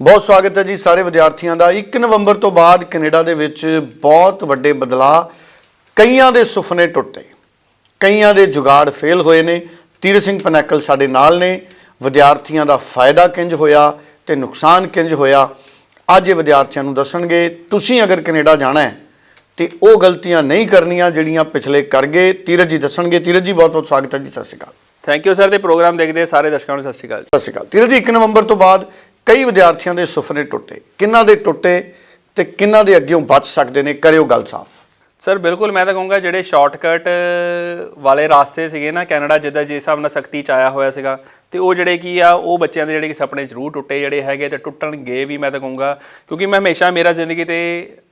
ਬਹੁਤ ਸਵਾਗਤ ਹੈ ਜੀ ਸਾਰੇ ਵਿਦਿਆਰਥੀਆਂ ਦਾ। 1 ਨਵੰਬਰ ਤੋਂ ਬਾਅਦ ਕੈਨੇਡਾ ਦੇ ਵਿੱਚ ਬਹੁਤ ਵੱਡੇ ਬਦਲਾਅ ਕਈਆਂ ਦੇ ਸੁਪਨੇ ਟੁੱਟੇ ਕਈਆਂ ਦੇ ਜੁਗਾੜ ਫੇਲ ਹੋਏ ਨੇ। ਤੀਰ ਸਿੰਘ ਪਨੈਕਲ ਸਾਡੇ ਨਾਲ ਨੇ। ਵਿਦਿਆਰਥੀਆਂ ਦਾ ਫਾਇਦਾ ਕਿੰਜ ਹੋਇਆ ਤੇ ਨੁਕਸਾਨ ਕਿੰਜ ਹੋਇਆ ਅੱਜ ਇਹ ਵਿਦਿਆਰਥੀਆਂ ਨੂੰ ਦੱਸਣਗੇ। ਤੁਸੀਂ ਅਗਰ ਕੈਨੇਡਾ ਜਾਣਾ ਹੈ ਤੇ ਉਹ ਗਲਤੀਆਂ ਨਹੀਂ ਕਰਨੀਆਂ ਜਿਹੜੀਆਂ ਪਿਛਲੇ ਕਰ ਗਏ ਤੀਰਜ ਜੀ ਦੱਸਣਗੇ। ਤੀਰਜ ਜੀ ਬਹੁਤ ਬਹੁਤ ਸਵਾਗਤ ਹੈ ਜੀ। ਸਤਿ ਸ਼੍ਰੀ ਅਕਾਲ। ਥੈਂਕ ਯੂ ਸਰ ਤੇ ਪ੍ਰੋਗਰਾਮ ਦੇਖਦੇ ਸਾਰੇ ਦਰਸ਼ਕਾਂ ਨੂੰ। ਸਤਿ ਸ਼੍ਰੀ ਅਕਾਲ ਸਤਿ ਸ਼੍ਰੀ ਅਕਾਲ। ਤੀਰਜ ਜੀ 1 ਨਵੰਬਰ ਤੋਂ ਬਾਅਦ ਕਈ ਵਿਦਿਆਰਥੀਆਂ ਦੇ ਸੁਪਨੇ ਟੁੱਟੇ। ਕਿੰਨਾਂ ਦੇ ਟੁੱਟੇ ਤੇ ਕਿੰਨਾਂ ਦੇ ਅੱਗੇੋਂ ਬਚ ਸਕਦੇ ਨੇ, ਕਰਿਓ ਗੱਲ ਸਾਫ਼। ਸਰ, ਬਿਲਕੁਲ ਮੈਂ ਤਾਂ ਕਹੂੰਗਾ ਜਿਹੜੇ ਸ਼ਾਰਟਕਟ ਵਾਲੇ ਰਾਸਤੇ ਸੀਗੇ ਨਾ ਕੈਨੇਡਾ, ਜਿੱਦਾਂ ਜਿਸ ਹਿਸਾਬ ਨਾਲ ਸਖਤੀ ਚ ਆਇਆ ਹੋਇਆ ਸੀਗਾ ਤੇ ਉਹ ਜਿਹੜੇ ਕੀ ਆ, ਉਹ ਬੱਚਿਆਂ ਦੇ ਜਿਹੜੇ ਕਿ ਸੁਪਨੇ ਜ਼ਰੂਰ ਟੁੱਟੇ ਜਿਹੜੇ ਹੈਗੇ ਤੇ ਟੁੱਟਣਗੇ ਵੀ ਮੈਂ ਤਾਂ ਕਹੂੰਗਾ। ਕਿਉਂਕਿ ਮੈਂ ਹਮੇਸ਼ਾ ਮੇਰਾ ਜ਼ਿੰਦਗੀ ਤੇ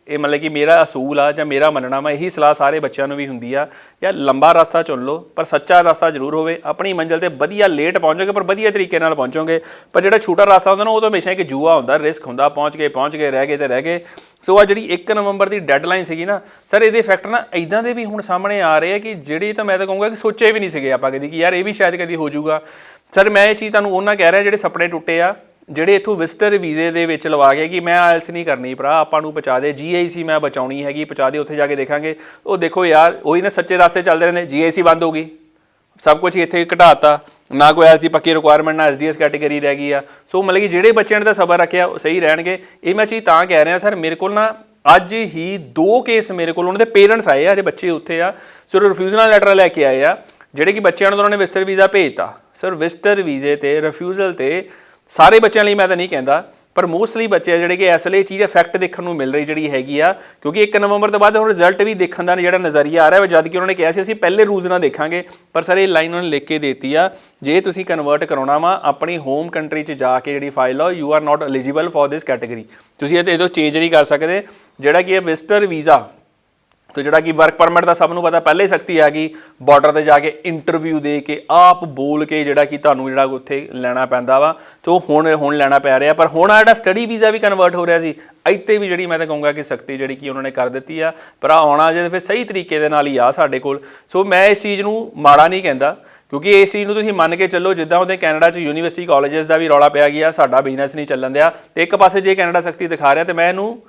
ਇਹ ਮਤਲਬ ਕਿ ਮੇਰਾ ਅਸੂਲ ਆ ਜਾਂ ਮੇਰਾ ਮੰਨਣਾ ਵਾ, ਇਹੀ ਸਲਾਹ ਸਾਰੇ ਬੱਚਿਆਂ ਨੂੰ ਵੀ ਹੁੰਦੀ ਆ ਯਾ ਲੰਬਾ ਰਸਤਾ ਚੁਣ ਲਓ, ਪਰ ਸੱਚਾ ਰਸਤਾ ਜ਼ਰੂਰ ਹੋਵੇ, ਆਪਣੀ ਮੰਜ਼ਿਲ ਤੇ ਵਧੀਆ ਲੇਟ ਪਹੁੰਚੋਗੇ, ਪਰ ਵਧੀਆ ਤਰੀਕੇ ਨਾਲ ਪਹੁੰਚੋਗੇ। ਪਰ ਜਿਹੜਾ ਛੋਟਾ ਰਸਤਾ ਹੁੰਦਾ ਨਾ, ਉਹ ਤਾਂ ਹਮੇਸ਼ਾ ਇੱਕ ਜੂਆ ਹੁੰਦਾ ਰਿਸਕ ਹੁੰਦਾ, ਪਹੁੰਚ ਗਏ ਪਹੁੰਚ ਗਏ, ਰਹਿ ਗਏ ਤੇ ਰਹਿ ਗਏ। ਸੋ ਆ ਜਿਹੜੀ 1 ਨਵੰਬਰ ਦੀ ਡੈਡਲਾਈਨ ਸੀਗੀ ਨਾ, ਸਰ ਇਹਦੇ ਫੈਕਟ ਨਾ ਇਦਾਂ ਦੇ ਵੀ ਹੁਣ ਸਾਹਮਣੇ ਆ ਰਹੇ ਆ ਕਿ ਜਿਹੜੀ ਤਾਂ ਮੈਂ ਤਾਂ ਕਹੂੰਗਾ ਕਿ ਸੋਚੇ ਵੀ ਨਹੀਂ ਸੀਗੇ ਆਪਾਂ ਕਦੀ ਕਿ ਯਾਰ ਇਹ ਵੀ ਸ਼ਾਇਦ ਕਦੀ ਹੋ ਜਾਊਗਾ। ਸਰ ਮੈਂ ਇਹ ਚੀਜ਼ ਤੁਹਾਨੂੰ ਉਹਨਾਂ ਕਹਿ ਰਿਹਾ ਜਿਹੜੇ ਸੁਪਨੇ ਟੁੱਟੇ ਆ, ਜਿਹੜੇ ਇਥੋਂ ਵਿਜ਼ਟਰ ਵੀਜ਼ੇ ਦੇ ਵਿੱਚ ਲਵਾ ਗਏ ਕਿ ਮੈਂ ਆਇਲਸ ਨਹੀਂ ਕਰਨੀ ਭਰਾ, ਆਪਾਂ ਨੂੰ ਪਹੁੰਚਾ ਦੇ ਜੀਆਈਸੀ ਮੈਂ ਬਚਾਉਣੀ ਹੈਗੀ, ਪਹੁੰਚਾ ਦੇ, ਉੱਥੇ ਜਾ ਕੇ ਦੇਖਾਂਗੇ। ਉਹ ਦੇਖੋ ਯਾਰ, ਉਹੀ ਨਾ ਸੱਚੇ ਰਸਤੇ ਚੱਲਦੇ ਰਹਿੰਦੇ ਜੀਆਈਸੀ ਬੰਦ ਹੋ ਗਈ। ਸਭ ਕੁਝ ਇੱਥੇ ਘਟਾਤਾ, ਨਾ ਕੋਈ ਐਸੀ ਪੱਕੀ ਰਿਕੁਆਇਰਮੈਂਟ ਨਾ ਐਸਡੀਐਸ ਕੈਟਾਗਰੀ ਰਹਿ ਗਈ ਆ। ਸੋ ਮਤਲਬ ਕਿ ਜਿਹੜੇ ਬੱਚਿਆਂ ਨੇ ਤਾਂ ਸਬਰ ਰੱਖਿਆ, ਉਹ ਸਹੀ ਰਹਿਣਗੇ। ਇਹ ਮੈਂ ਚੀਜ਼ ਤਾਂ ਕਹਿ ਰਿਹਾ ਸਰ ਮੇਰੇ ਕੋਲ ਨਾ ਅੱਜ ਹੀ ਦੋ ਕੇਸ ਮੇਰੇ ਕੋਲ, ਉਹਨਾਂ ਦੇ ਪੇਰੈਂਟਸ ਆਏ ਆ ਜੇ ਬੱਚੇ ਉੱਥੇ ਆ। ਸੋ ਰਿਫਿਊਜ਼ਲ ਲੈਟਰ ਲੈ ਕੇ ਆਏ ਆ। ਜਿਹੜੇ ਕਿ ਬੱਚਿਆਂ ਨੂੰ ਉਹਨਾਂ ਨੇ ਵਿਜ਼ਟਰ ਵੀਜ਼ਾ ਭੇਜਤਾ। ਸਰ ਵਿਜ਼ਟਰ ਵੀਜ਼ੇ ਤੇ ਰਿਫਿਊਜ਼ਲ ਤੇ ਸਾਰੇ ਬੱਚਿਆਂ ਲਈ ਮੈਂ ਤਾਂ ਨਹੀਂ ਕਹਿੰਦਾ, ਪਰ ਮੋਸਟਲੀ ਬੱਚੇ ਆ ਜਿਹੜੇ ਕਿ ਇਸ ਲਈ ਚੀਜ਼ ਇਫੈਕਟ ਦੇਖਣ ਨੂੰ ਮਿਲ ਰਹੀ ਜਿਹੜੀ ਹੈਗੀ ਆ, ਕਿਉਂਕਿ 1 ਨਵੰਬਰ ਤੋਂ ਬਾਅਦ ਹੁਣ ਰਿਜ਼ਲਟ ਵੀ ਦੇਖਣ ਦਾ ਜਿਹੜਾ ਨਜ਼ਰੀਆ ਆ ਰਿਹਾ ਹੈ ਜਦ ਕਿ ਉਹਨਾਂ ਨੇ ਕਿਹਾ ਸੀ, ਅਸੀਂ ਪਹਿਲੇ ਰੂਲਸ ਨਾਲ ਦੇਖਾਂਗੇ, ਪਰ ਸਰ ਇਹ ਲਾਈਨ ਉਹਨਾਂ ਨੇ ਲਿਖ ਕੇ ਦਿੱਤੀ ਆ, ਜੇ ਤੁਸੀਂ ਕਨਵਰਟ ਕਰਾਉਣਾ ਵਾ, ਆਪਣੀ ਹੋਮ ਕੰਟਰੀ 'ਚ ਜਾ ਕੇ ਜਿਹੜੀ ਫਾਈਲ ਆ you are not eligible for this category ਤੁਸੀਂ ਇਹ ਤੋਂ ਚੇਂਜ ਨਹੀਂ ਕਰ ਸਕਦੇ। ਜਿਹੜਾ ਕਿ ਇਹ ਵਿਜ਼ਟਰ ਵੀਜ਼ਾ ਤੇ ਜਿਹੜਾ ਕਿ ਵਰਕ ਪਰਮਿਟ ਦਾ ਸਭ ਨੂੰ ਪਤਾ, ਪਹਿਲੇ ਹੀ ਸਖਤੀ ਆ ਗਈ ਬਾਰਡਰ ਤੇ ਜਾ ਕੇ ਇੰਟਰਵਿਊ ਦੇ ਕੇ ਆਪ ਬੋਲ ਕੇ ਜਿਹੜਾ ਕਿ ਤੁਹਾਨੂੰ ਜਿਹੜਾ ਉੱਥੇ ਲੈਣਾ ਪੈਂਦਾ ਵਾ, ਤੇ ਉਹ ਹੁਣ ਹੁਣ ਲੈਣਾ ਪੈ ਰਿਹਾ, ਪਰ ਹੁਣ ਆ ਜਿਹੜਾ ਸਟੱਡੀ ਵੀਜ਼ਾ ਵੀ ਕਨਵਰਟ ਹੋ ਰਿਹਾ ਸੀ, ਇੱਥੇ ਵੀ ਜਿਹੜੀ ਮੈਂ ਤਾਂ ਕਹੂੰਗਾ ਕਿ ਸਖਤੀ ਜਿਹੜੀ ਕਿ ਉਹਨਾਂ ਨੇ ਕਰ ਦਿੱਤੀ ਆ, ਪਰ ਆ ਆਉਣਾ ਜੇ ਫਿਰ ਸਹੀ ਤਰੀਕੇ ਦੇ ਨਾਲ ਹੀ ਆ ਸਾਡੇ ਕੋਲ। ਸੋ ਮੈਂ ਇਸ ਚੀਜ਼ ਨੂੰ ਮਾੜਾ ਨਹੀਂ ਕਹਿੰਦਾ, ਕਿਉਂਕਿ ਇਸ ਚੀਜ਼ ਨੂੰ ਤੁਸੀਂ ਮੰਨ ਕੇ ਚੱਲੋ, ਜਿੱਦਾਂ ਉਹਦੇ ਕੈਨੇਡਾ 'ਚ ਯੂਨੀਵਰਸਿਟੀ ਕਾਲਜਸ ਦਾ ਵੀ ਰੌਲਾ ਪਿਆ ਗਿਆ, ਸਾਡਾ ਬਿਜ਼ਨਸ ਨਹੀਂ ਚੱਲਣ ਦਿਆ, ਤੇ ਇੱਕ ਪਾਸੇ ਜੇ ਕੈਨੇਡਾ ਸਖਤੀ ਦਿਖਾ ਰਿਹਾ, ਤੇ ਮੈਂ ਇਹਨੂੰ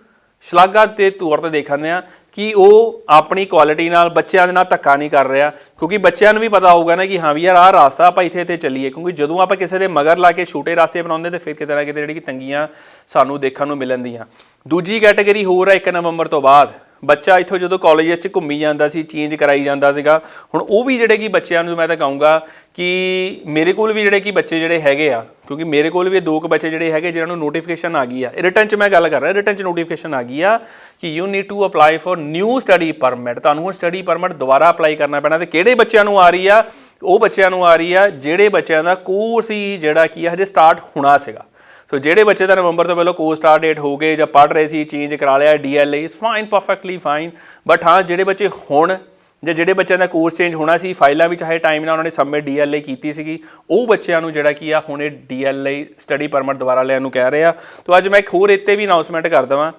ਸ਼ਲਾਘਾ ਦੇ ਤੌਰ ਤੇ ਦੇਖਦੇ ਆ ਕਿ ਉਹ ਆਪਣੀ ਕੁਆਲਿਟੀ ਨਾਲ ਬੱਚਿਆਂ ਦੇ ਨਾਲ ਧੱਕਾ ਨਹੀਂ ਕਰ ਰਿਹਾ, ਕਿਉਂਕਿ ਬੱਚਿਆਂ ਨੂੰ ਵੀ ਪਤਾ ਹੋਊਗਾ ਨਾ ਕਿ ਹਾਂ ਵੀ ਯਾਰ ਆਹ ਰਾਸਤਾ ਆਪਾਂ ਇੱਥੇ ਇੱਥੇ ਚੱਲੀਏ, ਕਿਉਂਕਿ ਜਦੋਂ ਆਪਾਂ ਕਿਸੇ ਦੇ ਮਗਰ ਲਾ ਕੇ ਛੋਟੇ ਰਾਸਤੇ ਬਣਾਉਂਦੇ ਤੇ ਫਿਰ ਕਿਤੇ ਨਾ ਕਿਤੇ ਜਿਹੜੀ ਕਿ ਤੰਗੀਆਂ ਸਾਨੂੰ ਦੇਖਣ ਨੂੰ ਮਿਲਣ ਦੀਆਂ ਦੂਜੀ ਕੈਟਾਗਰੀ ਹੋਰ ਹੈ 1 ਨਵੰਬਰ ਤੋਂ ਬਾਅਦ। ਬੱਚਾ ਇੱਥੋਂ ਜਦੋਂ ਕਾਲਜਸ 'ਚ ਘੁੰਮੀ ਜਾਂਦਾ ਸੀ ਚੇਂਜ ਕਰਾਈ ਜਾਂਦਾ ਸੀਗਾ, ਹੁਣ ਉਹ ਵੀ ਜਿਹੜੇ ਕਿ ਬੱਚਿਆਂ ਨੂੰ ਮੈਂ ਤਾਂ ਕਹੂੰਗਾ ਕਿ ਮੇਰੇ ਕੋਲ ਵੀ ਜਿਹੜੇ ਕਿ ਬੱਚੇ ਜਿਹੜੇ ਹੈਗੇ ਆ, ਕਿਉਂਕਿ ਮੇਰੇ ਕੋਲ ਵੀ ਦੋ ਕੁ ਬੱਚੇ ਜਿਹੜੇ ਹੈਗੇ ਜਿਹਨਾਂ ਨੂੰ ਨੋਟੀਫਿਕੇਸ਼ਨ ਆ ਗਈ ਆ। ਰਿਟਰਨ 'ਚ ਮੈਂ ਗੱਲ ਕਰ ਰਿਹਾ ਰਿਟਰਨ 'ਚ ਨੋਟੀਫਿਕੇਸ਼ਨ ਆ ਗਈ ਆ ਕਿ you need to apply for new study permit ਤੁਹਾਨੂੰ ਹੁਣ ਸਟੱਡੀ ਪਰਮਿਟ ਦੁਬਾਰਾ ਅਪਲਾਈ ਕਰਨਾ ਪੈਣਾ ਤੇ ਕਿਹੜੇ ਬੱਚਿਆਂ ਨੂੰ ਆ ਰਹੀ ਆ? ਉਹ ਬੱਚਿਆਂ ਨੂੰ ਆ ਰਹੀ ਆ ਜਿਹੜੇ ਬੱਚਿਆਂ ਦਾ ਕੋਰਸ ਹੀ ਜਿਹੜਾ ਕੀ ਆ, ਹਜੇ ਸਟਾਰਟ ਹੋਣਾ ਸੀਗਾ। ਸੋ ਜਿਹੜੇ ਬੱਚੇ ਦਾ ਨਵੰਬਰ ਤੋਂ ਪਹਿਲਾਂ ਕੋਰਸ ਸਟਾਰਟ ਡੇਟ ਹੋ ਗਏ ਜਾਂ ਪੜ ਰਹੇ ਸੀ ਚੇਂਜ ਕਰਾ ਲਿਆ DLA is fine perfectly fine but ਹਾਂ, ਜਿਹੜੇ ਬੱਚੇ ਹੁਣ ਜਾਂ ਜਿਹੜੇ ਬੱਚਿਆਂ ਦਾ ਕੋਰਸ ਚੇਂਜ ਹੋਣਾ ਸੀ, ਫਾਈਲਾਂ ਵਿੱਚ ਚਾਹੇ ਟਾਈਮ ਨਾਲ ਉਹਨਾਂ ਨੇ ਸਬਮਿਟ ਡੀਐਲਏ ਕੀਤੀ ਸੀਗੀ, ਉਹ ਬੱਚਿਆਂ ਨੂੰ ਜਿਹੜਾ ਕੀ ਆ, ਹੁਣ ਹੁਣੇ ਡੀਐਲਏ ਸਟੱਡੀ ਪਰਮਿਟ ਦੁਬਾਰਾ ਲੈਣ ਨੂੰ ਕਹਿ ਰਹੇ ਆ। ਤੋਂ ਅੱਜ ਮੈਂ ਇੱਕ ਹੋਰ ਇੱਥੇ ਵੀ ਅਨਾਉਂਸਮੈਂਟ ਕਰ ਦਵਾਂ।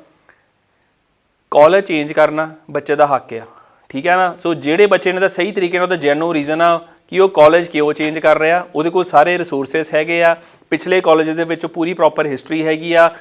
ਕਾਲਜ ਚੇਂਜ ਕਰਨਾ ਬੱਚੇ ਦਾ ਹੱਕ ਆ। ਠੀਕ ਹੈ ਨਾ? ਸੋ ਜਿਹੜੇ ਬੱਚੇ ਨੇ ਤਾਂ ਸਹੀ ਤਰੀਕੇ ਨਾਲ ਉਹਦਾ ਜੈਨੋ ਰੀਜ਼ਨ ਆ ਕਿ ਉਹ ਕਾਲਜ ਕਿਉਂ ਚੇਂਜ ਕਰ ਰਿਹਾ? ਉਹਦੇ ਕੋਲ ਸਾਰੇ ਰਿਸੋਰਸਸ ਹੈਗੇ ਆ। ਪਿਛਲੇ ਕਾਲਜ ਦੇ ਵਿੱਚ ਪੂਰੀ ਪ੍ਰੋਪਰ ਹਿਸਟਰੀ ਹੈਗੀ ਆ।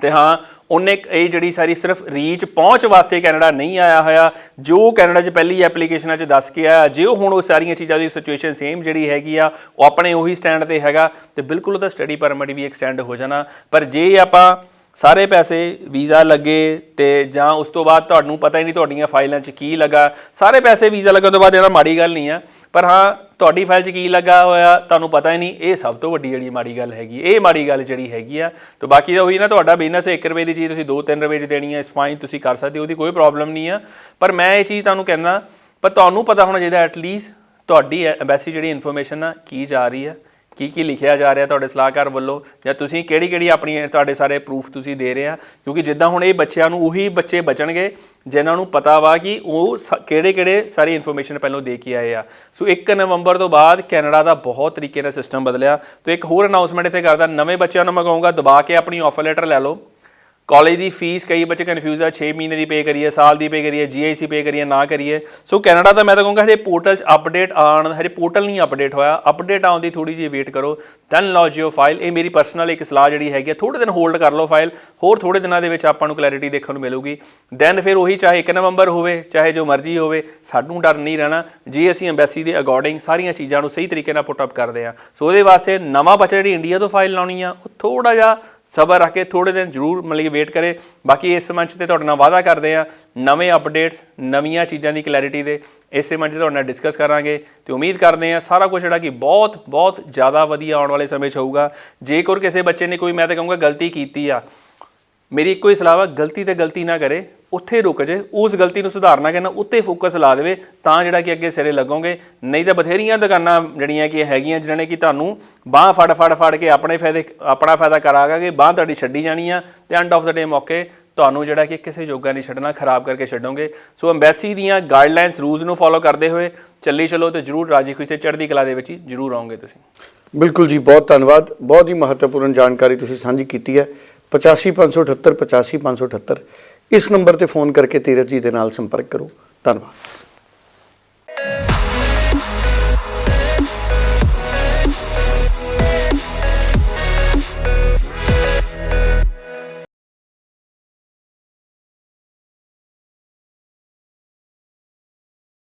ਤੇ ਹਾਂ, ਉਹਨੇ ਇਹ ਜਿਹੜੀ ਸਾਰੀ ਸਿਰਫ ਰੀਚ ਪਹੁੰਚ ਵਾਸਤੇ ਕੈਨੇਡਾ ਨਹੀਂ ਆਇਆ ਹੋਇਆ। ਜੋ ਕੈਨੇਡਾ 'ਚ ਪਹਿਲੀ ਐਪਲੀਕੇਸ਼ਨਾਂ 'ਚ ਦੱਸ ਕੇ ਆਇਆ, ਜੇ ਉਹ ਹੁਣ ਉਹ ਸਾਰੀਆਂ ਚੀਜ਼ਾਂ ਦੀ ਸਿਚੁਏਸ਼ਨ ਸੇਮ ਜਿਹੜੀ ਹੈਗੀ ਆ, ਉਹ ਆਪਣੇ ਉਹੀ ਸਟੈਂਡ ਤੇ ਹੈਗਾ। ਤੇ ਬਿਲਕੁਲ ਉਹਦਾ ਸਟੱਡੀ ਪਰਮਿਟ ਵੀ ਐਕਸਟੈਂਡ ਹੋ ਜਾਣਾ। ਪਰ ਜੇ ਆਪਾਂ ਸਾਰੇ ਪੈਸੇ ਵੀਜ਼ਾ ਲੱਗੇ ਤੇ ਜਾਂ ਉਸ ਤੋਂ ਬਾਅਦ ਤੁਹਾਨੂੰ ਪਤਾ ਹੀ ਨਹੀਂ ਤੁਹਾਡੀਆਂ ਫਾਈਲਾਂ 'ਚ ਕੀ ਲੱਗਾ। ਸਾਰੇ ਪੈਸੇ ਵੀਜ਼ਾ ਲੱਗਣ ਤੋਂ ਬਾਅਦ ਇਹਨਾਂ ਮਾੜੀ ਗੱਲ ਨਹੀਂ ਆ, ਪਰ ਹਾਂ, ਤੁਹਾਡੀ ਫਾਈਲ 'ਚ ਕੀ ਲੱਗਾ ਹੋਇਆ ਤੁਹਾਨੂੰ ਪਤਾ ਹੀ ਨਹੀਂ, ਇਹ ਸਭ ਤੋਂ ਵੱਡੀ ਜਿਹੜੀ ਮਾੜੀ ਗੱਲ ਹੈਗੀ, ਇਹ ਮਾੜੀ ਗੱਲ ਜਿਹੜੀ ਹੈਗੀ ਆ। ਤੇ ਬਾਕੀ ਤਾਂ ਉਹੀ ਨਾ ਤੁਹਾਡਾ ਬਿਜ਼ਨਸ 1 ਰੁਪਏ ਦੀ ਚੀਜ਼ ਤੁਸੀਂ 2-3 ਰੁਪਏ 'ਚ ਦੇਣੀ ਹੈ ਇਸ ਫਾਈਨ ਤੁਸੀਂ ਕਰ ਸਕਦੇ ਹੋ, ਉਹਦੀ ਕੋਈ ਪ੍ਰੋਬਲਮ ਨਹੀਂ ਆ। ਪਰ ਮੈਂ ਇਹ ਚੀਜ਼ ਤੁਹਾਨੂੰ ਕਹਿੰਦਾ, ਪਰ ਤੁਹਾਨੂੰ ਪਤਾ ਹੋਣਾ ਚਾਹੀਦਾ ਐਟਲੀਸਟ ਤੁਹਾਡੀ ਐਮਬੈਸੀ ਜਿਹੜੀ ਇਨਫੋਰਮੇਸ਼ਨ ਆ, ਕੀ ਜਾ ਰਹੀ ਹੈ ਕੀ ਕੀ ਲਿਖਿਆ ਜਾ ਰਿਹਾ ਤੁਹਾਡੇ ਸਲਾਹਕਾਰ ਵੱਲੋਂ ਜਾਂ ਤੁਸੀਂ ਕਿਹੜੀ ਕਿਹੜੀ ਆਪਣੀ ਤੁਹਾਡੇ ਸਾਰੇ ਪ੍ਰੂਫ ਤੁਸੀਂ ਦੇ ਰਹੇ ਆ? ਕਿਉਂਕਿ ਜਿੱਦਾਂ ਹੁਣ ਇਹ ਬੱਚਿਆਂ ਨੂੰ ਉਹੀ ਬੱਚੇ ਬਚਣਗੇ, ਜਿਨ੍ਹਾਂ ਨੂੰ ਪਤਾ ਵਾ ਕਿ ਉਹ ਕਿਹੜੇ ਕਿਹੜੇ ਸਾਰੀ ਇਨਫੋਰਮੇਸ਼ਨ ਪਹਿਲਾਂ ਦੇ ਕੇ ਆਏ ਆ। ਸੋ 1 ਨਵੰਬਰ ਤੋਂ ਬਾਅਦ ਕੈਨੇਡਾ ਦਾ ਬਹੁਤ ਤਰੀਕੇ ਨਾਲ ਸਿਸਟਮ ਬਦਲਿਆ। ਤੇ ਇੱਕ ਹੋਰ ਅਨਾਉਂਸਮੈਂਟ ਇੱਥੇ ਕਰਦਾ, ਨਵੇਂ ਬੱਚਿਆਂ ਨੂੰ ਮੈਂ ਕਹੂੰਗਾ, ਦਬਾ ਕੇ ਆਪਣੀ ਆਫਰ ਲੈਟਰ ਲੈ ਲਓ। ਕਾਲਜ ਦੀ ਫੀਸ ਕਈ ਬੱਚੇ ਕਨਫਿਊਜ਼ ਆ 6 ਮਹੀਨੇ ਦੀ ਪੇ ਕਰੀਏ, ਸਾਲ ਦੀ ਪੇ ਕਰੀਏ ਜੀਆਈਸੀ ਪੇ ਕਰੀਏ, ਨਾ ਕਰੀਏ। ਸੋ ਕੈਨੇਡਾ ਦਾ ਮੈਂ ਤਾਂ ਕਹੂੰਗਾ, ਹਜੇ ਪੋਰਟਲ 'ਚ ਅਪਡੇਟ ਆਣ ਹਜੇ ਪੋਰਟਲ ਨਹੀਂ ਅਪਡੇਟ ਹੋਇਆ। ਅਪਡੇਟ ਆਉਣ ਦੀ ਥੋੜੀ ਜਿਹੀ ਵੇਟ ਕਰੋ। ਦੈਨ ਲਓ ਜਿਓ ਫਾਈਲ ਇਹ ਮੇਰੀ ਪਰਸਨਲ ਇੱਕ ਸਲਾਹ ਜਿਹੜੀ ਹੈਗੀ ਥੋੜੇ ਦਿਨ ਹੋਲਡ ਕਰ ਲਓ ਫਾਈਲ ਹੋਰ ਥੋੜੇ ਦਿਨਾਂ ਦੇ ਵਿੱਚ ਆਪਾਂ ਨੂੰ ਕਲੈਰਿਟੀ ਦੇਖਣ ਨੂੰ ਮਿਲੂਗੀ। ਦੈਨ ਫਿਰ ਉਹੀ ਚਾਹੇ 1 ਨਵੰਬਰ ਹੋਵੇ, ਚਾਹੇ ਜੋ ਮਰਜ਼ੀ ਹੋਵੇ, ਸਾਨੂੰ ਡਰ ਨਹੀਂ ਰਹਿਣਾ। ਜੇ ਅਸੀਂ ਐਮਬੈਸੀ ਦੇ ਅਕੋਰਡਿੰਗ ਸਾਰੀਆਂ ਚੀਜ਼ਾਂ ਨੂੰ ਸਹੀ ਤਰੀਕੇ ਨਾਲ ਪੁੱਟ ਅਪ ਕਰਦੇ ਆ। ਸੋ ਉਹਦੇ ਵਾਸਤੇ ਨਵਾਂ ਬੱਚਾ ਜਿਹੜੀ ਇੰਡੀਆ ਤੋਂ ਫਾਈਲ ਲਾਉਣੀ ਆ, ਉਹ ਥੋੜਾ ਜਿਹਾ ਸਬਰ ਰੱਖ ਕੇ ਥੋੜੇ ਦਿਨ ਜ਼ਰੂਰ ਮਤਲਬ ਕਿ ਵੇਟ ਕਰੇ। ਬਾਕੀ ਇਸ ਮੰਚ ਤੇ ਤੁਹਾਡੇ ਨਾਲ ਵਾਅਦਾ ਕਰਦੇ ਆ ਨਵੇਂ ਅਪਡੇਟਸ ਨਵੀਆਂ ਚੀਜ਼ਾਂ ਦੀ ਕਲੈਰਿਟੀ ਦੇ, ਇਸੇ ਮੰਚ ਤੇ ਤੁਹਾਡੇ ਨਾਲ ਡਿਸਕਸ ਕਰਾਂਗੇ ਤੇ ਉਮੀਦ ਕਰਦੇ ਆ ਸਾਰਾ ਕੁਝ ਜਿਹੜਾ ਕਿ ਬਹੁਤ ਬਹੁਤ ਜ਼ਿਆਦਾ ਵਧੀਆ ਆਉਣ ਵਾਲੇ ਸਮੇਂ 'ਚ ਹੋਊਗਾ। ਜੇਕਰ ਕਿਸੇ ਬੱਚੇ ਨੇ ਕੋਈ, ਮੈਂ ਤਾਂ ਕਹੂੰਗਾ, ਗਲਤੀ ਕੀਤੀ ਆ ਮੇਰੀ ਇੱਕੋ ਹੀ ਸਲਾਹ ਵਾ, ਗਲਤੀ ਤੇ ਗਲਤੀ ਨਾ ਕਰੇ, ਉੱਥੇ ਰੁਕ ਜੇ, ਉਸ ਗਲਤੀ ਨੂੰ ਸੁਧਾਰਨਾ ਕਹਿੰਦਾ ਉੱਤੇ ਫੋਕਸ ਲਾ ਦੇਵੇ, ਤਾਂ ਜਿਹੜਾ ਕਿ ਅੱਗੇ ਸਿਰੇ ਲੱਗੋਗੇ। ਨਹੀਂ ਤਾਂ ਬਥੇਰੀਆਂ ਦੁਕਾਨਾਂ ਜਿਹੜੀਆਂ ਕਿ ਹੈਗੀਆਂ ਜਿਨ੍ਹਾਂ ਨੇ ਕਿ ਤੁਹਾਨੂੰ ਬਾਹ ਫੜ ਫੜ ਫੜ ਕੇ ਆਪਣੇ ਫਾਇਦੇ, ਆਪਣਾ ਫਾਇਦਾ ਕਰਾਗੇ ਬਾਹ ਤੁਹਾਡੀ ਛੱਡੀ ਜਾਣੀ ਆ, ਤੇ ਐਂਡ ਆਫ ਦਾ ਡੇ ਮੌਕੇ ਤੁਹਾਨੂੰ ਜਿਹੜਾ ਕਿ ਕਿਸੇ ਯੋਗਾ ਨਹੀਂ ਛੱਡਣਾ ਖਰਾਬ ਕਰਕੇ ਛੱਡੋਗੇ। ਸੋ ਐਮਬੈਸੀ ਦੀਆਂ ਗਾਈਡਲਾਈਨਸ ਰੂਲਸ ਨੂੰ ਫੋਲੋ ਕਰਦੇ ਹੋਏ ਚੱਲੀ ਚਲੋ ਤੇ ਜਰੂਰ ਰਾਜੀ ਖੁਸ਼ੀ ਤੇ ਚੜ੍ਹਦੀ ਕਲਾ ਦੇ ਵਿੱਚ ਹੀ ਜਰੂਰ ਆਉਂਗੇ ਤੁਸੀਂ। ਬਿਲਕੁਲ ਜੀ, ਬਹੁਤ ਧੰਨਵਾਦ। ਬਹੁਤ ਹੀ ਮਹੱਤਵਪੂਰਨ ਜਾਣਕਾਰੀ ਤੁਸੀਂ ਸਾਂਝੀ ਕੀਤੀ ਹੈ। 85578 85578 ਇਸ ਨੰਬਰ ਤੇ ਫੋਨ ਕਰਕੇ ਤੀਰਥ ਜੀ ਦੇ ਨਾਲ ਸੰਪਰਕ ਕਰੋ। ਧੰਨਵਾਦ।